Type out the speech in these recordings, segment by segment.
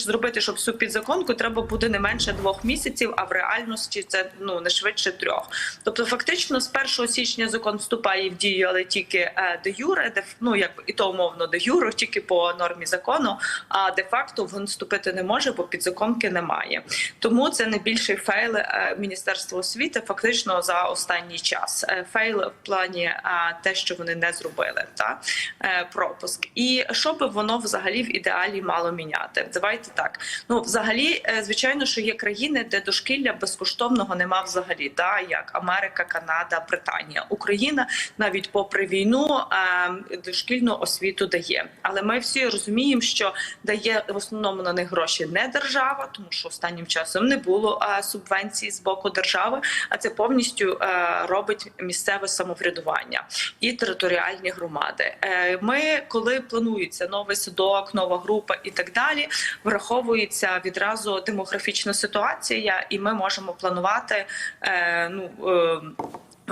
зробити, щоб всю підзаконку треба буде не менше двох місяців, а в реальності це ну не швидше трьох. Тобто, фактично, з 1 січня закон вступає в дію, але тільки е, де юре, де ну як і то умовно де юре, тільки по нормі закону. А де факто він вступити не може, бо підзаконки немає. Тому це найбільший фейл е, Міністерства освіти фактично за останній час. Е, Фейл в плані е, те, що вони не зробили, та е, пропуск. І що би воно взагалі в ідеалі мало міняти? Давайте так. Ну, взагалі, е, звичайно, що є країни, де дошкілля безкоштовного нема взагалі, та як Америка, Канада, Британія, Україна навіть попри війну е, дошкільну освіту дає. Але ми всі розуміємо, що дає в основному на них гроші не держава, тому що останнім часом не було е, субвенцій з боку держави, а це повністю робить місцеве самоврядування і територіальні громади. Ми, коли планується новий садок, нова група і так далі, враховується відразу демографічна ситуація, і ми можемо планувати е, ну.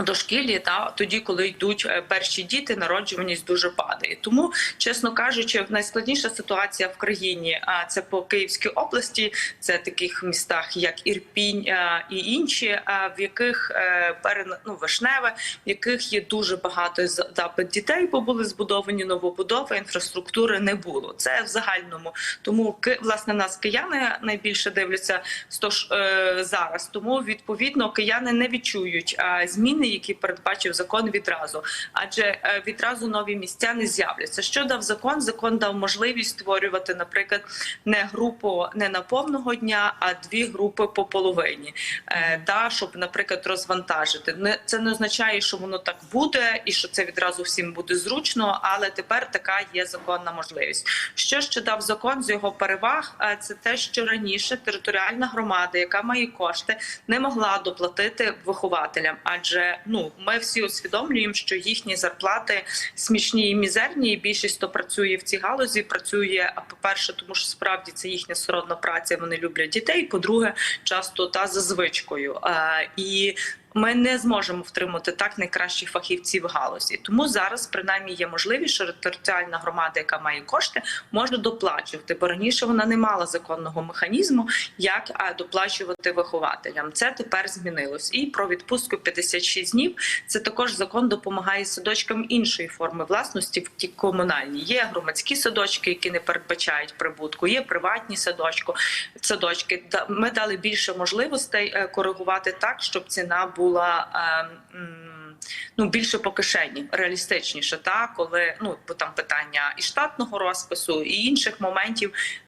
Е, у дошкіллі та тоді, коли йдуть е, перші діти, народжуваність дуже падає. Тому, чесно кажучи, найскладніша ситуація в країні. Це по Київській області, це таких містах, як Ірпінь і інші, а, в яких е, ну, вишневе, в яких є дуже багато запит дітей, бо були збудовані новобудови, інфраструктури не було. Це в загальному. Тому власне нас кияни найбільше дивляться стож е, зараз. Тому відповідно кияни не відчують зміни, які передбачив закон відразу, адже е, відразу нові місця не з'являться. Що дав закон? Закон дав можливість створювати, наприклад, не групу не на повного дня, а дві групи по половині. Е, та щоб, наприклад, розвантажити. Це не означає, що воно так буде, і що це відразу всім буде зручно, але тепер така є законна можливість. Що ще дав закон з його переваг? Е, Це те, що раніше територіальна громада, яка має кошти, не могла доплатити вихователям, адже ну ми всі усвідомлюємо, що їхні зарплати смішні і мізерні. і Більшість хто працює в цій галузі, працює а по-перше, тому що справді це їхня сородна праця. Вони люблять дітей. По-друге, часто та за звичкою. І ми не зможемо втримати так найкращих фахівців галузі. Тому зараз принаймні є можливість, що територіальна громада, яка має кошти, може доплачувати, бо раніше вона не мала законного механізму, як доплачувати вихователям. Це тепер змінилось. І про відпустку 56 днів. Це також закон допомагає садочкам іншої форми власності, в ті комунальні. Є громадські садочки, які не передбачають прибутку, є приватні садочки. Садочки ми дали більше можливостей е, коригувати так, щоб ціна була. Е, Ну, більше по кишені, реалістичніше, та коли ну бо там питання і штатного розпису, і інших моментів